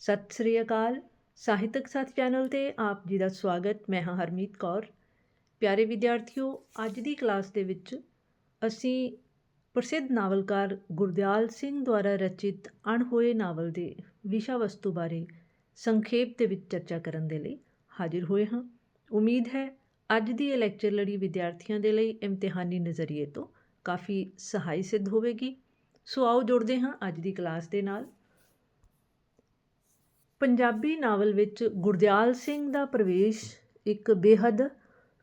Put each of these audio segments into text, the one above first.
ਸਤਿ ਸ੍ਰੀ ਅਕਾਲ। ਸਾਹਿਤਕ ਸਾਥ ਚੈਨਲ ਤੇ ਆਪ ਜੀ ਦਾ ਸਵਾਗਤ। ਮੈਂ ਹਾਂ ਹਰਮੀਤ ਕੌਰ। ਪਿਆਰੇ ਵਿਦਿਆਰਥੀਓ, ਅੱਜ ਦੀ ਕਲਾਸ ਦੇ ਵਿੱਚ ਅਸੀਂ ਪ੍ਰਸਿੱਧ ਨਾਵਲਕਾਰ ਗੁਰਦਿਆਲ ਸਿੰਘ ਦੁਆਰਾ ਰਚਿਤ ਅਣਹੋਏ ਨਾਵਲ ਦੇ ਵਿਸ਼ਾ ਵਸਤੂ ਬਾਰੇ ਸੰਖੇਪ ਦੇ ਵਿੱਚ ਚਰਚਾ ਕਰਨ ਦੇ ਲਈ ਹਾਜ਼ਰ ਹੋਏ ਹਾਂ। ਉਮੀਦ ਹੈ, ਅੱਜ ਦੀ ਇਹ ਲੈਕਚਰ ਲੜੀ ਵਿਦਿਆਰਥੀਆਂ ਦੇ ਲਈ ਇਮਤਿਹਾਨੀ ਨਜ਼ਰੀਏ ਤੋਂ ਕਾਫੀ ਸਹਾਈ ਸਿੱਧ ਹੋਵੇਗੀ। ਸੋ ਆਓ ਜੁੜਦੇ ਹਾਂ ਅੱਜ ਦੀ ਕਲਾਸ ਦੇ ਨਾਲ। ਪੰਜਾਬੀ ਨਾਵਲ ਵਿੱਚ ਗੁਰਦਿਆਲ ਸਿੰਘ ਦਾ ਪ੍ਰਵੇਸ਼ ਇੱਕ ਬੇਹੱਦ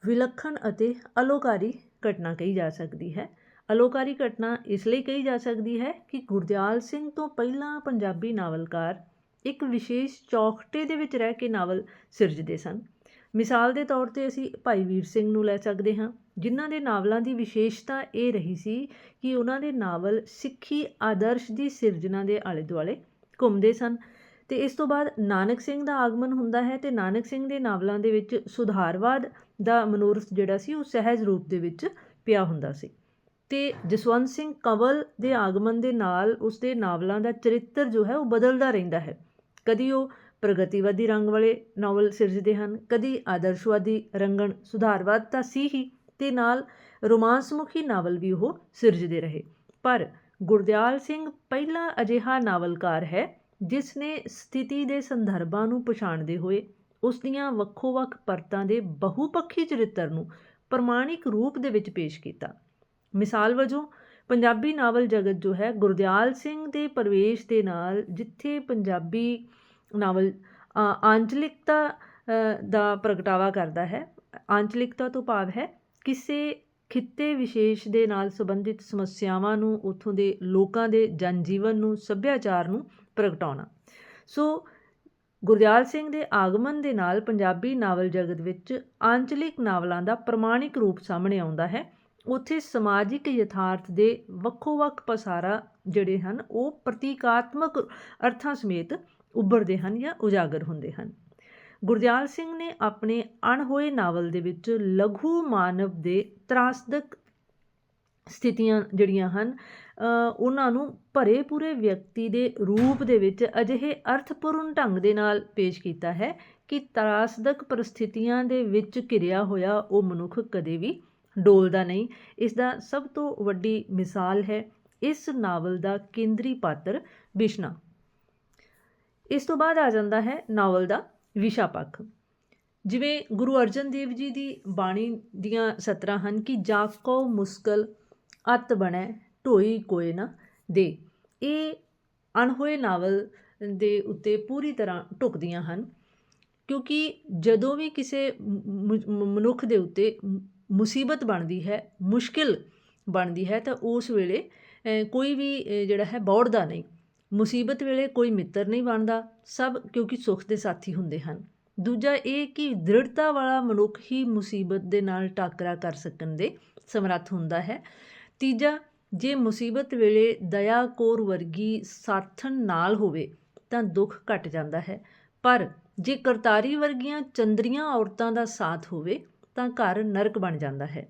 ਵਿਲੱਖਣ ਅਤੇ ਅਲੋਕਾਰੀ ਘਟਨਾ ਕਹੀ ਜਾ ਸਕਦੀ ਹੈ। ਅਲੋਕਾਰੀ ਘਟਨਾ ਇਸ ਲਈ ਕਹੀ ਜਾ ਸਕਦੀ ਹੈ ਕਿ ਗੁਰਦਿਆਲ ਸਿੰਘ ਤੋਂ ਪਹਿਲਾਂ ਪੰਜਾਬੀ ਨਾਵਲਕਾਰ ਇੱਕ ਵਿਸ਼ੇਸ਼ ਚੌਕਟੇ ਦੇ ਵਿੱਚ ਰਹਿ ਕੇ ਨਾਵਲ ਸਿਰਜਦੇ ਸਨ। ਮਿਸਾਲ ਦੇ ਤੌਰ ਤੇ ਅਸੀਂ ਭਾਈ ਵੀਰ ਸਿੰਘ ਨੂੰ ਲੈ ਸਕਦੇ ਹਾਂ, ਜਿਨ੍ਹਾਂ ਦੇ ਨਾਵਲਾਂ ਦੀ ਵਿਸ਼ੇਸ਼ਤਾ ਇਹ ਰਹੀ ਸੀ ਕਿ ਉਹਨਾਂ ਦੇ ਨਾਵਲ ਸਿੱਖੀ ਆਦਰਸ਼ ਦੀ ਸਿਰਜਣਾ ਦੇ ਆਲੇ ਦੁਆਲੇ ਘੁੰਮਦੇ ਸਨ ਤੇ ਇਸ ਤੋਂ ਬਾਅਦ ਨਾਨਕ ਸਿੰਘ ਦਾ ਆਗਮਨ ਹੁੰਦਾ ਹੈ ਤੇ ਨਾਨਕ ਸਿੰਘ ਦੇ ਨਾਵਲਾਂ ਦੇ ਵਿੱਚ ਸੁਧਾਰਵਾਦ ਦਾ ਮਨੋਰਥ ਜਿਹੜਾ ਸੀ ਉਹ ਸਹਿਜ ਰੂਪ ਦੇ ਵਿੱਚ ਪਿਆ ਹੁੰਦਾ ਸੀ। ਤੇ ਜਸਵੰਤ ਸਿੰਘ ਕੰਵਲ ਦੇ ਆਗਮਨ ਦੇ ਨਾਲ ਉਸ ਦੇ ਨਾਵਲਾਂ ਦਾ ਚਰਿੱਤਰ ਜੋ ਹੈ ਉਹ ਬਦਲਦਾ ਰਹਿੰਦਾ ਹੈ। ਕਦੀ ਉਹ ਪ੍ਰਗਤੀਵਾਦੀ ਰੰਗ ਵਾਲੇ ਨਾਵਲ ਸਿਰਜਦੇ ਹਨ, ਕਦੀ ਆਦਰਸ਼ਵਾਦੀ ਰੰਗਣ ਸੁਧਾਰਵਾਦ ਤਾਂ ਸੀ ਹੀ, ਤੇ ਨਾਲ ਰੋਮਾਂਸਮੁਖੀ ਨਾਵਲ ਵੀ ਉਹ ਸਿਰਜਦੇ ਰਹੇ। ਪਰ ਗੁਰਦਿਆਲ ਸਿੰਘ ਪਹਿਲਾ ਅਜਿਹਾ ਨਾਵਲਕਾਰ ਹੈ ਜਿਸ ਨੇ ਸਥਿਤੀ ਦੇ ਸੰਦਰਭਾਂ ਨੂੰ ਪਛਾਣਦੇ ਹੋਏ ਉਸ ਦੀਆਂ ਵੱਖੋ-ਵੱਖ ਪਰਤਾਂ ਦੇ ਬਹੁਪੱਖੀ ਚਰਿੱਤਰ ਨੂੰ ਪ੍ਰਮਾਣਿਕ ਰੂਪ ਦੇ ਵਿੱਚ ਪੇਸ਼ ਕੀਤਾ। ਮਿਸਾਲ ਵਜੋਂ, ਪੰਜਾਬੀ ਨਾਵਲ ਜਗਤ ਜੋ ਹੈ, ਗੁਰਦਿਆਲ ਸਿੰਘ ਦੇ ਪ੍ਰਵੇਸ਼ ਦੇ ਨਾਲ ਜਿੱਥੇ ਪੰਜਾਬੀ ਨਾਵਲ ਆਂਚਲਿਕਤਾ ਦਾ ਪ੍ਰਗਟਾਵਾ ਕਰਦਾ ਹੈ, ਆਂਚਲਿਕਤਾ ਤੋਂ ਭਾਵ ਹੈ ਕਿਸੇ ਖਿੱਤੇ ਵਿਸ਼ੇਸ਼ ਦੇ ਨਾਲ ਸੰਬੰਧਿਤ ਸਮੱਸਿਆਵਾਂ ਨੂੰ ਉੱਥੋਂ ਦੇ ਲੋਕਾਂ ਦੇ ਜਨਜੀਵਨ ਨੂੰ, ਸੱਭਿਆਚਾਰ ਨੂੰ ਪ੍ਰਗਟਾਉਣਾ। ਸੋ ਗੁਰਦਿਆਲ ਸਿੰਘ ਦੇ ਆਗਮਨ ਦੇ ਨਾਲ ਪੰਜਾਬੀ ਨਾਵਲ ਜਗਤ ਵਿੱਚ ਆਂਚਲਿਕ ਨਾਵਲਾਂ ਦਾ ਪ੍ਰਮਾਣਿਕ ਰੂਪ ਸਾਹਮਣੇ ਆਉਂਦਾ ਹੈ। ਉੱਥੇ ਸਮਾਜਿਕ ਯਥਾਰਥ ਦੇ ਵੱਖੋ-ਵੱਖ ਪਸਾਰਾ ਜਿਹੜੇ ਹਨ, ਉਹ ਪ੍ਰਤੀਕਾਤਮਕ ਅਰਥਾਂ ਸਮੇਤ ਉੱਭਰਦੇ ਹਨ ਜਾਂ ਉਜਾਗਰ ਹੁੰਦੇ ਹਨ। ਗੁਰਦਿਆਲ ਸਿੰਘ ਨੇ ਆਪਣੇ ਅਣਹੋਏ ਨਾਵਲ ਦੇ ਵਿੱਚ ਲਘੂ ਮਾਨਵ ਦੇ ਤਰਾਸਦਕ ਸਥਿਤੀਆਂ ਜਿਹੜੀਆਂ ਹਨ ਉਹਨਾਂ ਨੂੰ ਭਰੇ ਪੂਰੇ ਵਿਅਕਤੀ ਦੇ ਰੂਪ ਦੇ ਵਿੱਚ ਅਜਿਹੇ ਅਰਥਪੂਰਨ ਢੰਗ ਦੇ ਨਾਲ ਪੇਸ਼ ਕੀਤਾ ਹੈ ਕਿ ਤਰਾਸਦਕ ਪਰਿਸਥਿਤੀਆਂ ਦੇ ਵਿੱਚ ਘਿਰਿਆ ਹੋਇਆ ਉਹ ਮਨੁੱਖ ਕਦੇ ਵੀ ਡੋਲਦਾ ਨਹੀਂ। ਇਸ ਦਾ ਸਭ ਤੋਂ ਵੱਡੀ ਮਿਸਾਲ ਹੈ ਇਸ ਨਾਵਲ ਦਾ ਕੇਂਦਰੀ ਪਾਤਰ ਬਿਸ਼ਨਾ। ਇਸ ਤੋਂ ਬਾਅਦ ਆ ਜਾਂਦਾ ਹੈ ਨਾਵਲ ਦਾ ਵਿਸ਼ਾ ਪੱਖ। ਜਿਵੇਂ ਗੁਰੂ ਅਰਜਨ ਦੇਵ ਜੀ ਦੀ ਬਾਣੀ ਦੀਆਂ ਸਤਰਾਂ ਹਨ ਕਿ ਜਾਕੋ ਮੁਸਕਲ ਅਤ ਬਣੈ, ਢੋਈ ਕੋਏ ਨਾ ਦੇ। ਇਹ ਅਣਹੋਏ ਨਾਵਲ ਦੇ ਉੱਤੇ ਪੂਰੀ ਤਰ੍ਹਾਂ ਟੁਕਦੀਆਂ ਹਨ ਕਿਉਂਕਿ ਜਦੋਂ ਵੀ ਕਿਸੇ ਮਨੁੱਖ ਦੇ ਉੱਤੇ ਮੁਸੀਬਤ ਬਣਦੀ ਹੈ, ਮੁਸ਼ਕਿਲ ਬਣਦੀ ਹੈ ਤਾਂ ਉਸ ਵੇਲੇ ਕੋਈ ਵੀ ਜਿਹੜਾ ਹੈ, ਬੌੜਦਾ ਨਹੀਂ। ਮੁਸੀਬਤ ਵੇਲੇ ਕੋਈ ਮਿੱਤਰ ਨਹੀਂ ਬਣਦਾ, ਸਭ ਕਿਉਂਕਿ ਸੁੱਖ ਦੇ ਸਾਥੀ ਹੁੰਦੇ ਹਨ। ਦੂਜਾ ਇਹ ਕਿ ਦ੍ਰਿੜਤਾ ਵਾਲਾ ਮਨੁੱਖ ਹੀ ਮੁਸੀਬਤ ਦੇ ਨਾਲ ਟਾਕਰਾ ਕਰ ਸਕਣ ਦੇ ਸਮਰੱਥ ਹੁੰਦਾ ਹੈ। ਤੀਜਾ, ਜੇ ਮੁਸੀਬਤ ਵੇਲੇ ਦਇਆ ਕੋਰ ਵਰਗੀ ਸਾਥਣ ਨਾਲ ਹੋਵੇ, ਤਾਂ ਦੁੱਖ ਘਟ ਜਾਂਦਾ ਹੈ। ਪਰ ਜੇ ਕਰਤਾਰੀ ਵਰਗੀਆਂ ਚੰਦਰੀਆਂ ਔਰਤਾਂ ਦਾ ਸਾਥ ਹੋਵੇ, ਤਾਂ ਘਰ ਨਰਕ ਬਣ ਜਾਂਦਾ ਹੈ।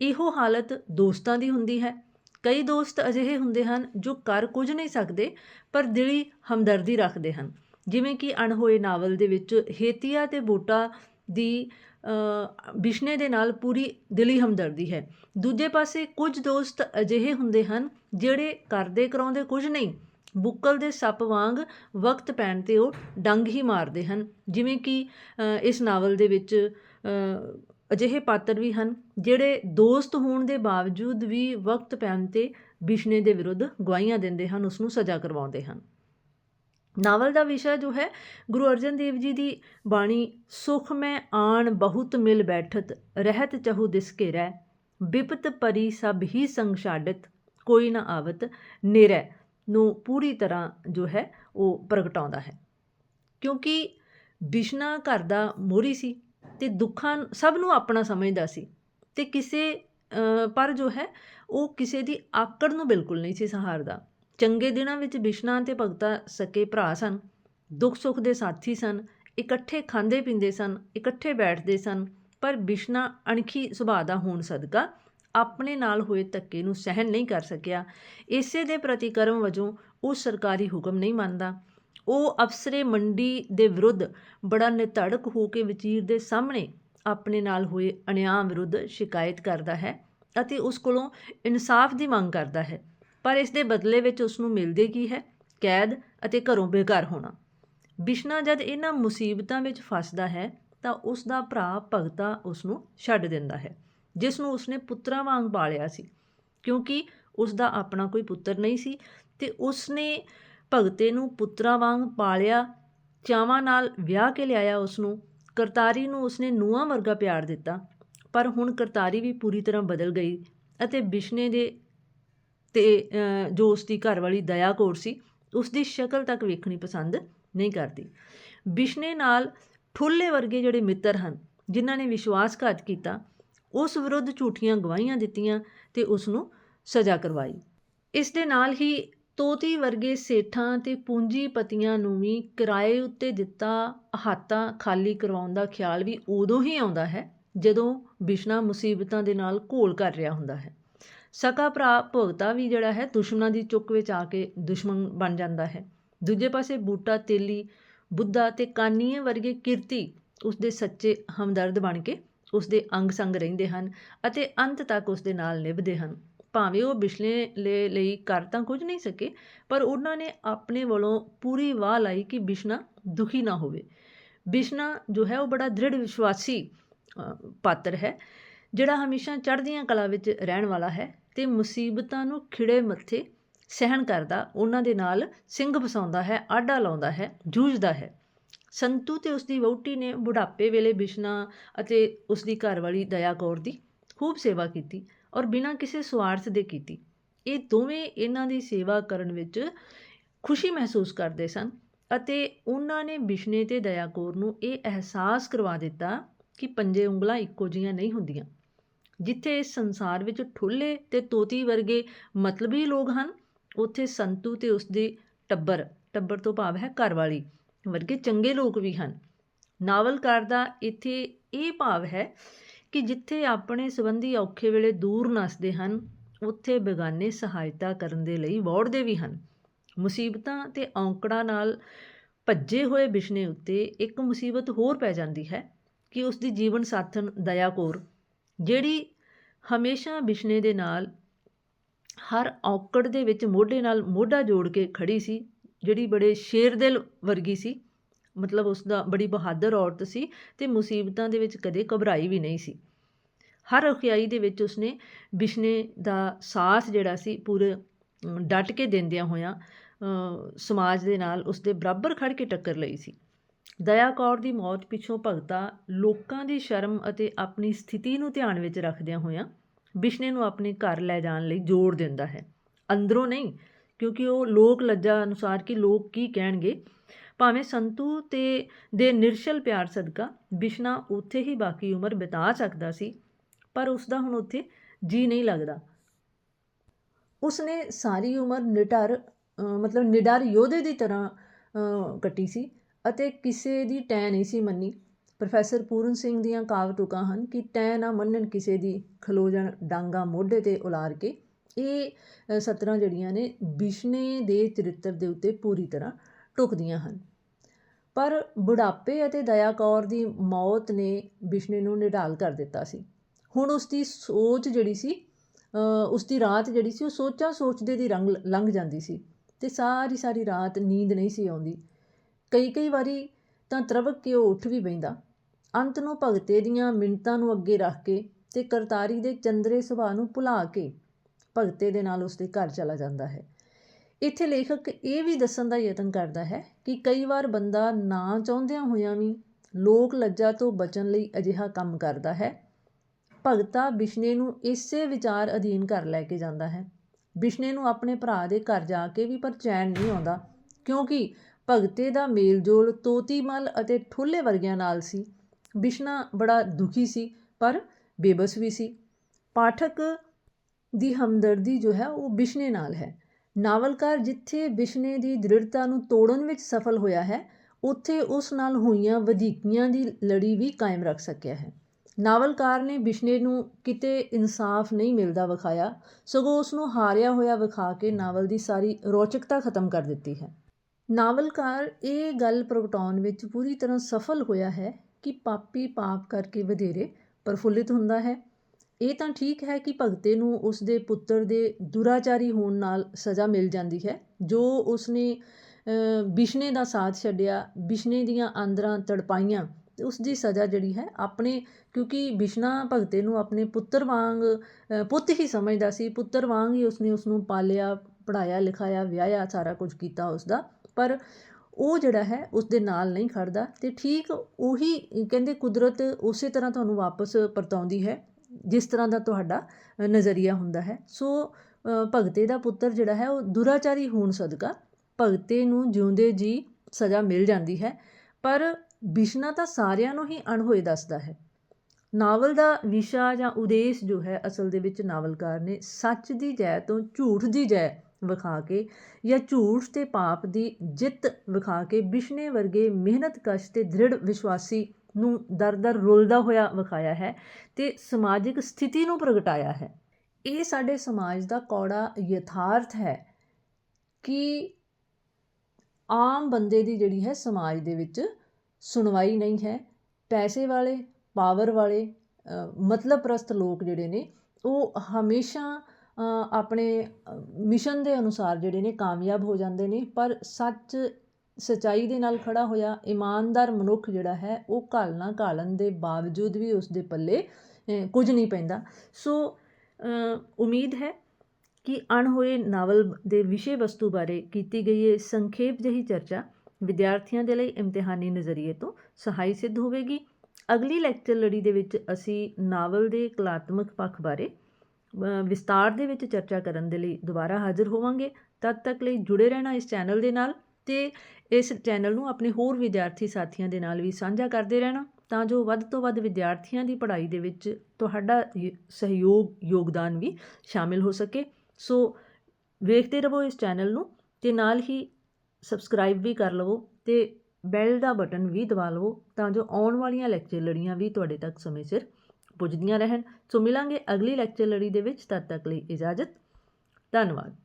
ਇਹੋ ਹਾਲਤ ਦੋਸਤਾਂ ਦੀ ਹੁੰਦੀ ਹੈ। ਕਈ ਦੋਸਤ ਅਜਿਹੇ ਹੁੰਦੇ ਹਨ ਜੋ ਕਰ ਕੁਝ ਨਹੀਂ ਸਕਦੇ, ਪਰ ਦਿਲੀ ਹਮਦਰਦੀ ਰੱਖਦੇ ਹਨ। ਜਿਵੇਂ ਕਿ ਅਣਹੋਏ ਨਾਵਲ ਦੇ ਵਿੱਚ ਹੇਤੀਆ ਤੇ ਬੂਟਾ ਦੀ ਬਿਸ਼ਨੇ ਦੇ ਨਾਲ ਪੂਰੀ ਦਿਲੀ ਹਮਦਰਦੀ ਹੈ। ਦੂਜੇ ਪਾਸੇ ਕੁਝ ਦੋਸਤ ਅਜਿਹੇ ਹੁੰਦੇ ਹਨ ਜਿਹੜੇ ਕਰਦੇ ਕਰਾਉਂਦੇ ਕੁਝ ਨਹੀਂ, ਬੁੱਕਲ ਦੇ ਸੱਪ ਵਾਂਗ ਵਕਤ ਪੈਣ ਤੇ ਉਹ ਡੰਗ ਹੀ ਮਾਰਦੇ ਹਨ। ਜਿਵੇਂ ਕਿ ਇਸ ਨਾਵਲ ਦੇ ਵਿੱਚ ਅਜਿਹੇ ਪਾਤਰ ਵੀ ਹਨ, ਜਿਹੜੇ ਦੋਸਤ ਹੋਣ ਦੇ ਬਾਵਜੂਦ ਵੀ ਵਕਤ ਪੈਣ ਤੇ ਬਿਸ਼ਨੇ ਦੇ ਵਿਰੁੱਧ ਗਵਾਹੀਆਂ ਦਿੰਦੇ ਹਨ ਉਸ ਨੂੰ ਸਜ਼ਾ ਕਰਵਾਉਂਦੇ ਹਨ। ਨਾਵਲ ਦਾ ਵਿਸ਼ਾ ਜੋ ਹੈ, ਗੁਰੂ ਅਰਜਨ ਦੇਵ ਜੀ ਦੀ ਬਾਣੀ, ਸੁਖ ਮੈਂ ਆਣ ਬਹੁਤ ਮਿਲ ਬੈਠਤ, ਰਹਿਤ ਚਹੂ ਦਿਸ ਕੇ ਰਹਿ, ਬਿਪਤ ਪਰੀ ਸਭ ਹੀ ਸੰਗ ਛਾੜਤ ਕੋਈ ਨਾ ਆਵਤ ਨਿਰੈ ਨੂੰ ਪੂਰੀ ਤਰ੍ਹਾਂ ਜੋ ਹੈ, ਉਹ ਪ੍ਰਗਟਾਉਂਦਾ ਹੈ। ਕਿਉਂਕਿ ਬਿਸ਼ਨਾ ਘਰ ਦਾ ਮੋਰੀ ਸੀ ਤੇ ਦੁੱਖਾਂ ਸਭ ਨੂੰ ਆਪਣਾ ਸਮਝਦਾ ਸੀ ਤੇ ਕਿਸੇ ਪਰ ਜੋ ਹੈ, ਉਹ ਕਿਸੇ ਦੀ ਆਕੜ ਨੂੰ ਬਿਲਕੁਲ ਨਹੀਂ ਸੀ ਸਹਾਰਦਾ। ਚੰਗੇ ਦਿਨਾਂ ਵਿੱਚ ਬਿਸ਼ਨਾ ਤੇ ਭਗਤਾ ਸਕੇ ਭਰਾ ਸਨ, ਦੁੱਖ ਸੁੱਖ ਦੇ ਸਾਥੀ ਸਨ, ਇਕੱਠੇ ਖਾਂਦੇ ਪੀਂਦੇ ਸਨ, ਇਕੱਠੇ ਬੈਠਦੇ ਸਨ, ਪਰ ਬਿਸ਼ਨਾ ਅਣਖੀ ਸੁਭਾਅ ਦਾ ਹੋਣ ਸਦਕਾ ਆਪਣੇ ਨਾਲ ਹੋਏ ਧੱਕੇ ਨੂੰ ਸਹਿਣ ਨਹੀਂ ਕਰ ਸਕਿਆ। ਇਸੇ ਦੇ ਪ੍ਰਤੀਕਰਮ ਵਜੋਂ ਉਹ ਸਰਕਾਰੀ ਹੁਕਮ ਨਹੀਂ ਮੰਨਦਾ। ਉਹ ਅਫਸਰੇ ਮੰਡੀ ਦੇ ਵਿਰੁੱਧ ਬੜਾ ਨਿਧੜਕ ਹੋ ਕੇ ਵਜ਼ੀਰ ਦੇ ਸਾਹਮਣੇ ਆਪਣੇ ਨਾਲ ਹੋਏ ਅਨਿਆਂ ਵਿਰੁੱਧ ਸ਼ਿਕਾਇਤ ਕਰਦਾ ਹੈ ਅਤੇ ਉਸ ਕੋਲੋਂ ਇਨਸਾਫ ਦੀ ਮੰਗ ਕਰਦਾ ਹੈ। ਪਰ ਇਸ ਦੇ ਬਦਲੇ ਵਿੱਚ ਉਸ ਨੂੰ ਮਿਲਦੇ ਕੀ ਹੈ? ਕੈਦ ਅਤੇ ਘਰੋਂ ਬੇਘਰ ਹੋਣਾ। ਬਿਸ਼ਨਾ ਜਦ ਇਹਨਾਂ ਮੁਸੀਬਤਾਂ ਵਿੱਚ ਫਸਦਾ ਹੈ ਤਾਂ ਉਸ ਦਾ ਭਰਾ ਭਗਤਾ ਉਸ ਨੂੰ ਛੱਡ ਦਿੰਦਾ ਹੈ ਜਿਸ ਨੂੰ ਉਸਨੇ ਪੁੱਤਰਾਂ ਵਾਂਗ ਪਾਲਿਆ ਸੀ। ਕਿਉਂਕਿ ਉਸ ਦਾ ਆਪਣਾ ਕੋਈ ਪੁੱਤਰ ਨਹੀਂ ਸੀ ਤੇ ਉਸਨੇ ਭਗਤੇ ਨੂੰ ਪੁੱਤਰਾਂ ਵਾਂਗ ਪਾਲਿਆ, ਚਾਵਾਂ ਨਾਲ ਵਿਆਹ ਕੇ ਲਿਆਇਆ ਉਸ ਨੂੰ ਕਰਤਾਰੀ ਨੂੰ ਉਸਨੇ ਨੂੰਹਾਂ ਵਰਗਾ ਪਿਆਰ ਦਿੱਤਾ। ਪਰ ਹੁਣ ਕਰਤਾਰੀ ਵੀ ਪੂਰੀ ਤਰ੍ਹਾਂ ਬਦਲ ਗਈ ਅਤੇ ਬਿਸ਼ਨੇ ਦੇ ਤੇ ਜੋ ਉਸ ਦੀ ਘਰਵਾਲੀ ਦਇਆ ਕੌਰ ਸੀ ਉਸ ਦੀ ਸ਼ਕਲ ਤੱਕ ਵੇਖਣੀ ਪਸੰਦ ਨਹੀਂ ਕਰਦੀ। ਬਿਸ਼ਨੇ ਨਾਲ ਠੁੱਲੇ ਵਰਗੇ ਜਿਹੜੇ ਮਿੱਤਰ ਹਨ, ਜਿਨ੍ਹਾਂ ਨੇ ਵਿਸ਼ਵਾਸਘਾਤ ਕੀਤਾ, ਉਸ ਵਿਰੁੱਧ ਝੂਠੀਆਂ ਗਵਾਹੀਆਂ ਦਿੱਤੀਆਂ ਤੇ ਉਸ ਨੂੰ ਸਜ਼ਾ ਕਰਵਾਈ। ਇਸ ਦੇ ਨਾਲ ਹੀ ਤੋਤੀ ਵਰਗੇ ਸੇਠਾਂ ਤੇ ਪੂੰਜੀਪਤੀਆਂ ਨੂੰ ਵੀ ਕਿਰਾਏ ਉੱਤੇ ਦਿੱਤਾ ਅਹਾਤਾ ਖਾਲੀ ਕਰਵਾਉਣ ਦਾ ਖਿਆਲ ਵੀ ਉਦੋਂ ਹੀ ਆਉਂਦਾ ਹੈ, ਜਦੋਂ ਬਿਸ਼ਨਾ ਮੁਸੀਬਤਾਂ ਦੇ ਨਾਲ ਘੋਲ ਕਰ ਰਿਹਾ ਹੁੰਦਾ ਹੈ। ਸਕਾ ਭਰਾ ਭਗਤਾ ਵੀ ਜਿਹੜਾ ਹੈ, ਦੁਸ਼ਮਣਾਂ ਦੀ ਚੁੱਕ ਵਿੱਚ ਆ ਕੇ ਦੁਸ਼ਮਣ ਬਣ ਜਾਂਦਾ ਹੈ। ਦੂਜੇ ਪਾਸੇ ਬੂਟਾ, ਤੇਲੀ, ਬੁੱਧਾ ਤੇ ਕਾਨੀਏ ਵਰਗੇ ਕਿਰਤੀ ਉਸ ਦੇ ਸੱਚੇ ਹਮਦਰਦ ਬਣ ਕੇ ਉਸ ਦੇ ਅੰਗ ਸੰਗ ਰਹਿੰਦੇ ਹਨ ਅਤੇ ਅੰਤ ਤੱਕ ਉਸ ਦੇ ਨਾਲ ਨਿਭਦੇ ਹਨ। ਭਾਵੇਂ ਉਹ ਬਿਸ਼ਲੇ ਲੈ- ਲਈ ਕਰ ਤਾਂ ਕੁਝ ਨਹੀਂ ਸਕੇ, ਪਰ ਉਹਨਾਂ ਨੇ ਆਪਣੇ ਵੱਲੋਂ ਪੂਰੀ ਵਾਹ ਲਾਈ ਕਿ ਬਿਸ਼ਨਾ ਦੁਖੀ ਨਾ ਹੋਵੇ। ਬਿਸ਼ਨਾ ਜੋ ਹੈ ਉਹ ਬੜਾ ਦ੍ਰਿੜ ਵਿਸ਼ਵਾਸੀ ਪਾਤਰ ਹੈ, ਜਿਹੜਾ ਹਮੇਸ਼ਾ ਚੜ੍ਹਦੀਆਂ ਕਲਾ ਵਿੱਚ ਰਹਿਣ ਵਾਲਾ ਹੈ ਤੇ ਮੁਸੀਬਤਾਂ ਨੂੰ ਖਿੜੇ ਮੱਥੇ ਸਹਿਣ ਕਰਦਾ, ਉਹਨਾਂ ਦੇ ਨਾਲ ਸਿੰਘ ਵਸਾਉਂਦਾ ਹੈ, ਆਡਾ ਲਾਉਂਦਾ ਹੈ, ਜੂਝਦਾ ਹੈ। ਸੰਤੂ ਤੇ ਉਸ ਦੀ ਵਹੁਟੀ ਨੇ ਬੁਢਾਪੇ ਵੇਲੇ ਬਿਸ਼ਨਾ ਅਤੇ ਉਸ ਦੀ ਘਰਵਾਲੀ ਦਇਆ ਕੌਰ ਦੀ ਖੂਬ ਸੇਵਾ ਕੀਤੀ। ਔਰ ਬਿਨਾਂ ਕਿਸੇ ਸਵਾਰਥ ਦੇ ਕੀਤੀ। ਇਹ ਦੋਵੇਂ ਇਹਨਾਂ ਦੀ ਸੇਵਾ ਕਰਨ ਵਿੱਚ ਖੁਸ਼ੀ ਮਹਿਸੂਸ ਕਰਦੇ ਸਨ ਅਤੇ ਉਹਨਾਂ ਨੇ ਬਿਸ਼ਨੇ ਤੇ ਦਇਆਕੌਰ ਨੂੰ ਇਹ ਅਹਿਸਾਸ ਕਰਵਾ ਦਿੱਤਾ ਕਿ ਪੰਜੇ ਉਂਗਲਾਂ ਇੱਕੋ ਜੀਆਂ ਨਹੀਂ ਹੁੰਦੀਆਂ। ਜਿੱਥੇ ਇਸ ਸੰਸਾਰ ਵਿੱਚ ਠੁੱਲੇ ਤੇ ਤੋਤੀ ਵਰਗੇ ਮਤਲਬੀ ਲੋਕ ਹਨ, ਉੱਥੇ ਸੰਤੂ ਤੇ ਉਸਦੇ ਟੱਬਰ ਟੱਬਰ ਤੋਂ ਭਾਵ ਹੈ ਘਰਵਾਲੀ ਵਰਗੇ ਚੰਗੇ ਲੋਕ ਵੀ ਹਨ। ਨਾਵਲਕਾਰ ਦਾ ਇੱਥੇ ਇਹ ਭਾਵ ਹੈ ਕਿ ਜਿੱਥੇ ਆਪਣੇ ਸੰਬੰਧੀ ਔਖੇ ਵੇਲੇ ਦੂਰ ਨੱਸਦੇ ਹਨ, ਉੱਥੇ ਬੇਗਾਨੇ ਸਹਾਇਤਾ ਕਰਨ ਦੇ ਲਈ ਵੌੜਦੇ ਵੀ ਹਨ। ਮੁਸੀਬਤਾਂ ਤੇ ਔਂਕੜਾਂ ਨਾਲ ਭੱਜੇ ਹੋਏ ਬਿਸ਼ਨੇ ਉੱਤੇ ਇੱਕ ਮੁਸੀਬਤ ਹੋਰ ਪੈ ਜਾਂਦੀ ਹੈ ਕਿ ਉਸ ਦੀ ਜੀਵਨ ਸਾਥਣ ਦਇਆ ਕੌਰ, ਜਿਹੜੀ ਹਮੇਸ਼ਾ ਬਿਸ਼ਨੇ ਦੇ ਨਾਲ, ਹਰ ਔਕੜ ਦੇ ਵਿੱਚ ਮੋਢੇ ਨਾਲ ਮੋਢਾ ਜੋੜ ਕੇ ਖੜੀ ਸੀ, ਜਿਹੜੀ ਬੜੇ ਸ਼ੇਰ ਦਿਲ ਵਰਗੀ ਸੀ। ਮਤਲਬ ਉਸ ਦਾ ਬੜੀ ਬਹਾਦਰ ਔਰਤ ਸੀ ਤੇ ਮੁਸੀਬਤਾਂ ਦੇ ਵਿੱਚ ਕਦੇ ਘਬਰਾਈ ਵੀ ਨਹੀਂ ਸੀ। ਹਰ ਔਖਿਆਈ ਦੇ ਵਿੱਚ ਉਸਨੇ ਬਿਸ਼ਨੇ ਦਾ ਸਾਥ ਜਿਹੜਾ ਸੀ ਪੂਰੇ ਅਮ, ਡਟ ਕੇ ਦਿੰਦਿਆਂ ਹੋਇਆਂ ਸਮਾਜ ਦੇ ਨਾਲ ਉਸਦੇ ਬਰਾਬਰ ਖੜ ਕੇ ਟੱਕਰ ਲਈ ਸੀ। ਦਇਆ ਕੌਰ ਦੀ ਮੌਤ ਪਿੱਛੋਂ ਭਗਤਾ ਲੋਕਾਂ ਦੀ ਸ਼ਰਮ ਅਤੇ ਆਪਣੀ ਸਥਿਤੀ ਨੂੰ ਧਿਆਨ ਵਿੱਚ ਰੱਖਦਿਆਂ ਹੋਇਆਂ ਬਿਸ਼ਨੇ ਨੂੰ ਆਪਣੇ ਘਰ ਲੈ ਜਾਣ ਲਈ ਜੋੜ ਦਿੰਦਾ ਹੈ। ਅੰਦਰੋਂ ਨਹੀਂ ਕਿਉਂਕਿ ਉਹ ਲੋਕ ਲੱਜਾ ਅਨੁਸਾਰ ਕਿ ਲੋਕ ਕੀ ਕਹਿਣਗੇ ਭਾਵੇਂ ਸੰਤੂ ਤੇ ਦੇ ਨਿਰਸ਼ਲ ਪਿਆਰ ਸਦਕਾ ਬਿਸ਼ਨਾ ਉੱਥੇ ਹੀ ਬਾਕੀ ਉਮਰ ਬਿਤਾ ਸਕਦਾ ਸੀ, ਪਰ ਉਸ ਦਾ ਹੁਣ ਉੱਥੇ ਜੀ ਨਹੀਂ ਲੱਗਦਾ। ਉਸਨੇ ਸਾਰੀ ਉਮਰ ਨਿਡਰ ਮਤਲਬ ਨਿਡਰ ਯੋਧੇ ਦੀ ਤਰ੍ਹਾਂ ਕੱਟੀ ਸੀ ਅਤੇ ਕਿਸੇ ਦੀ ਟੈ ਨਹੀਂ ਸੀ ਮੰਨੀ। ਪ੍ਰੋਫੈਸਰ ਪੂਰਨ ਸਿੰਘ ਦੀਆਂ ਕਾਵ ਤੁਕਾਂ ਹਨ ਕਿ ਟੈ ਨਾ ਮੰਨਣ ਕਿਸੇ ਦੀ ਖਲੋ ਜਾਣ ਡਾਂਗਾ ਮੋਢੇ ਤੇ ਉਲਾਰ ਕੇ। ਇਹ ਸਤਰਾਂ ਜਿਹੜੀਆਂ ਨੇ ਬਿਸ਼ਨੇ ਦੇ ਚਰਿੱਤਰ ਦੇ ਉੱਤੇ ਪੂਰੀ ਤਰ੍ਹਾਂ ਢੁਕਦੀਆਂ ਹਨ। ਪਰ ਬੁਢਾਪੇ ਅਤੇ ਦਇਆ ਕੌਰ ਦੀ ਮੌਤ ਨੇ ਬਿਸ਼ਨੇ ਨੂੰ ਨਿਢਾਲ ਕਰ ਦਿੱਤਾ ਸੀ। ਹੁਣ ਉਸ ਦੀ ਸੋਚ ਜਿਹੜੀ ਸੀ ਅ, ਉਸ ਦੀ ਰਾਤ ਜਿਹੜੀ ਸੀ ਉਹ ਸੋਚਾਂ ਸੋਚਦੇ ਦੀ ਰੰਗ ਲੰਘ ਜਾਂਦੀ ਸੀ ਤੇ ਸਾਰੀ ਸਾਰੀ ਰਾਤ ਨੀਂਦ ਨਹੀਂ ਸੀ ਆਉਂਦੀ। ਕਈ ਕਈ ਵਾਰੀ ਤਾਂ ਤਰਵਕ ਕੇ ਉਹ ਉੱਠ ਵੀ ਬੈਂਦਾ ਅੰਤ ਨੂੰ ਭਗਤੇ ਦੀਆਂ ਮਿੰਤਾਂ ਨੂੰ ਅੱਗੇ ਰੱਖ ਕੇ ਤੇ ਕਰਤਾਰੀ ਦੇ ਚੰਦਰੇ ਸੁਭਾਅ ਨੂੰ ਭੁਲਾ ਕੇ ਭਗਤੇ ਦੇ ਨਾਲ ਉਸਦੇ ਘਰ ਚਲਾ ਜਾਂਦਾ ਹੈ। ਇੱਥੇ ਲੇਖਕ ਇਹ ਵੀ ਦੱਸਣ ਦਾ ਯਤਨ ਕਰਦਾ ਹੈ ਕਿ ਕਈ ਵਾਰ ਬੰਦਾ ਨਾ ਚਾਹੁੰਦਿਆਂ ਹੋਇਆਂ ਵੀ ਲੋਕ ਲੱਜਾ ਤੋਂ ਬਚਣ ਲਈ ਅਜਿਹਾ ਕੰਮ ਕਰਦਾ ਹੈ। ਭਗਤਾ ਬਿਸ਼ਨੇ ਨੂੰ ਇਸੇ ਵਿਚਾਰ ਅਧੀਨ ਕਰ ਲੈ ਕੇ ਜਾਂਦਾ ਹੈ। ਬਿਸ਼ਨੇ ਨੂੰ ਆਪਣੇ ਭਰਾ ਦੇ ਘਰ ਜਾ ਕੇ ਵੀ ਪਰ ਚੈਨ ਨਹੀਂ ਆਉਂਦਾ, ਕਿਉਂਕਿ ਭਗਤੇ ਦਾ ਮੇਲਜੋਲ ਤੋਤੀਮਲ ਅਤੇ ਠੁੱਲੇ ਵਰਗਿਆਂ ਨਾਲ ਸੀ। ਬਿਸ਼ਨਾ ਬੜਾ ਦੁਖੀ ਸੀ, ਪਰ ਬੇਬਸ ਵੀ ਸੀ। ਪਾਠਕ ਦੀ ਹਮਦਰਦੀ ਜੋ ਹੈ ਉਹ ਬਿਸ਼ਨੇ ਨਾਲ ਹੈ। ਨਾਵਲਕਾਰ ਜਿੱਥੇ ਬਿਸ਼ਨੇ ਦੀ ਦ੍ਰਿੜਤਾ ਨੂੰ ਤੋੜਨ ਵਿੱਚ ਸਫਲ ਹੋਇਆ ਹੈ, ਉੱਥੇ ਉਸ ਨਾਲ ਹੋਈਆਂ ਵਧੀਕੀਆਂ ਦੀ ਲੜੀ ਵੀ ਕਾਇਮ ਰੱਖ ਸਕਿਆ ਹੈ। ਨਾਵਲਕਾਰ ਨੇ ਬਿਸ਼ਨੇ ਨੂੰ ਕਿਤੇ ਇਨਸਾਫ ਨਹੀਂ ਮਿਲਦਾ ਵਿਖਾਇਆ, ਸਗੋਂ ਉਸ ਨੂੰ ਹਾਰਿਆ ਹੋਇਆ ਵਿਖਾ ਕੇ ਨਾਵਲ ਦੀ ਸਾਰੀ ਰੌਚਕਤਾ ਖਤਮ ਕਰ ਦਿੱਤੀ ਹੈ। ਨਾਵਲਕਾਰ ਇਹ ਗੱਲ ਪ੍ਰਗਟਾਉਣ ਵਿੱਚ ਪੂਰੀ ਤਰ੍ਹਾਂ ਸਫਲ ਹੋਇਆ ਹੈ ਕਿ ਪਾਪੀ ਪਾਪ ਕਰਕੇ ਵਧੇਰੇ ਪ੍ਰਫੁੱਲਿਤ ਹੁੰਦਾ ਹੈ ਇਹ ਤਾਂ ਠੀਕ ਹੈ ਕਿ ਭਗਤੇ ਨੂੰ ਉਸ ਦੇ ਪੁੱਤਰ ਦੇ ਦੁਰਾਚਾਰੀ ਹੋਣ ਨਾਲ ਸਜ਼ਾ ਮਿਲ ਜਾਂਦੀ ਹੈ ਜੋ ਉਸਨੇ ਅ, ਬਿਸ਼ਨੇ ਦਾ ਸਾਥ ਛੱਡਿਆ ਬਿਸ਼ਨੇ ਦੀਆਂ ਆਂਦਰਾਂ ਤੜਪਾਈਆਂ ਤੇ ਉਸ ਦੀ ਸਜ਼ਾ ਜਿਹੜੀ ਹੈ ਆਪਣੇ ਕਿਉਂਕਿ ਬਿਸ਼ਨਾ ਭਗਤੇ ਨੂੰ ਆਪਣੇ ਪੁੱਤਰ ਵਾਂਗ ਪੁੱਤ ਹੀ ਸਮਝਦਾ ਸੀ ਪੁੱਤਰ ਵਾਂਗ ਹੀ ਉਸਨੇ ਉਸ ਨੂੰ ਪਾਲਿਆ ਪੜਾਇਆ ਲਿਖਾਇਆ ਵਿਆਹਿਆ ਸਾਰਾ ਕੁਝ ਕੀਤਾ ਉਸ ਦਾ ਪਰ ਉਹ ਜਿਹੜਾ ਹੈ ਉਸ ਦੇ ਨਾਲ ਨਹੀਂ ਖੜਦਾ ਤੇ ਠੀਕ ਉਹੀ ਕਹਿੰਦੇ ਕੁਦਰਤ ਉਸੇ ਤਰ੍ਹਾਂ ਤੁਹਾਨੂੰ ਵਾਪਸ ਪਰਤਾਉਂਦੀ ਹੈ ਜਿਸ ਤਰ੍ਹਾਂ ਦਾ ਤੁਹਾਡਾ ਨਜ਼ਰੀਆ ਹੁੰਦਾ ਹੈ। ਸੋ ਭਗਤੇ ਦਾ ਪੁੱਤਰ ਜਿਹੜਾ ਹੈ, ਉਹ ਦੁਰਾਚਾਰੀ ਹੋਣ ਸਦਕਾ ਭਗਤੇ ਨੂੰ ਜਿਉਂਦੇ ਜੀ ਸਜ਼ਾ ਮਿਲ ਜਾਂਦੀ ਹੈ। ਪਰ ਬਿਸ਼ਨਾ ਤਾਂ ਸਾਰਿਆਂ ਨੂੰ ਹੀ ਅਣਹੋਏ ਦੱਸਦਾ ਹੈ। ਨਾਵਲ ਦਾ ਵਿਸ਼ਾ ਜਾਂ ਉਦੇਸ਼ ਜੋ ਹੈ, ਅਸਲ ਦੇ ਵਿੱਚ ਨਾਵਲਕਾਰ ਨੇ ਸੱਚ ਦੀ ਜੈ ਤੋਂ ਝੂਠ ਦੀ ਜੈ ਵਿਖਾ ਕੇ ਜਾਂ ਝੂਠ ਤੇ ਪਾਪ ਦੀ ਜਿੱਤ ਵਿਖਾ ਕੇ ਬਿਸ਼ਨੇ ਵਰਗੇ ਮਿਹਨਤਕਸ਼ ਤੇ ਦ੍ਰਿੜ ਵਿਸ਼ਵਾਸੀ ਨੂੰ ਦਰ-ਦਰ ਰੁਲਦਾ ਹੋਇਆ ਵਿਖਾਇਆ ਹੈ ਤੇ ਸਮਾਜਿਕ ਸਥਿਤੀ ਨੂੰ ਪ੍ਰਗਟਾਇਆ ਹੈ। ਇਹ ਸਾਡੇ ਸਮਾਜ ਦਾ ਕੌੜਾ ਯਥਾਰਥ ਹੈ ਕਿ ਆਮ ਬੰਦੇ ਦੀ ਜਿਹੜੀ ਹੈ ਸਮਾਜ ਦੇ ਵਿੱਚ ਸੁਣਵਾਈ ਨਹੀਂ ਹੈ। ਪੈਸੇ ਵਾਲੇ, ਪਾਵਰ ਵਾਲੇ ਮਤਲਬ ਪ੍ਰਸਤ ਲੋਕ ਜਿਹੜੇ ਨੇ, ਉਹ ਹਮੇਸ਼ਾ ਆਪਣੇ ਮਿਸ਼ਨ ਦੇ ਅਨੁਸਾਰ ਜਿਹੜੇ ਨੇ ਕਾਮਯਾਬ ਹੋ ਜਾਂਦੇ ਨੇ, ਪਰ ਸੱਚ ਸਚਾਈ ਦੇ ਨਾਲ ਖੜਾ ਹੋਇਆ ਇਮਾਨਦਾਰ ਮਨੁੱਖ ਜਿਹੜਾ ਹੈ ਉਹ ਘਾਲਣਾ ਘਾਲਣ ਦੇ ਬਾਵਜੂਦ ਵੀ ਉਸ ਦੇ ਪੱਲੇ ਕੁਝ ਨਹੀਂ ਪੈਂਦਾ। ਸੋ ਉਮੀਦ ਹੈ ਕਿ ਅਣਹੋਏ ਨਾਵਲ ਦੇ ਵਿਸ਼ੇ ਵਸਤੂ ਬਾਰੇ ਕੀਤੀ ਗਈ ਇਹ ਸੰਖੇਪ ਜਿਹੀ ਚਰਚਾ ਵਿਦਿਆਰਥੀਆਂ ਦੇ ਲਈ ਇਮਤਿਹਾਨੀ ਨਜ਼ਰੀਏ ਤੋਂ ਸਹਾਈ ਸਿੱਧ ਹੋਵੇਗੀ। ਅਗਲੀ ਲੈਕਚਰ ਲੜੀ ਦੇ ਵਿੱਚ ਅਸੀਂ ਨਾਵਲ ਦੇ ਕਲਾਤਮਕ ਪੱਖ ਬਾਰੇ ਅ, ਵਿਸਤਾਰ ਦੇ ਵਿੱਚ ਚਰਚਾ ਕਰਨ ਦੇ ਲਈ ਦੁਬਾਰਾ ਹਾਜ਼ਰ ਹੋਵਾਂਗੇ। ਤਦ ਤੱਕ ਲਈ ਜੁੜੇ ਰਹਿਣਾ ਇਸ ਚੈਨਲ ਦੇ ਨਾਲ। ਤੇ ਇਸ ਚੈਨਲ ਨੂੰ ਆਪਣੇ ਹੋਰ ਵਿਦਿਆਰਥੀ ਸਾਥੀਆਂ ਦੇ ਨਾਲ ਵੀ ਸਾਂਝਾ ਕਰਦੇ ਰਹਿਣਾ, ਤਾਂ ਜੋ ਵੱਧ ਤੋਂ ਵੱਧ ਵਿਦਿਆਰਥੀਆਂ ਦੀ ਪੜ੍ਹਾਈ ਦੇ ਵਿੱਚ ਤੁਹਾਡਾ ਯ- ਸਹਿਯੋਗ, ਯੋਗਦਾਨ ਵੀ ਸ਼ਾਮਿਲ ਹੋ ਸਕੇ। ਸੋ ਵੇਖਦੇ ਰਹੋ ਇਸ ਚੈਨਲ ਨੂੰ ਤੇ ਨਾਲ ਹੀ ਸਬਸਕ੍ਰਾਈਬ ਵੀ ਕਰ ਲਵੋ ਤੇ ਬੈਲ ਦਾ ਬਟਨ ਵੀ ਦਬਾ ਲਵੋ, ਤਾਂ ਜੋ ਆਉਣ ਵਾਲੀਆਂ ਲੈਕਚਰ ਲੜੀਆਂ ਵੀ ਤੁਹਾਡੇ ਤੱਕ ਸਮੇਂ ਸਿਰ ਪੁੱਜਦੀਆਂ ਰਹਿਣ। ਸੋ ਮਿਲਾਂਗੇ ਅਗਲੀ ਲੈਕਚਰ ਲੜੀ ਦੇ ਵਿੱਚ, ਤਦ ਤੱਕ ਲਈ ਇਜਾਜ਼ਤ। ਧੰਨਵਾਦ।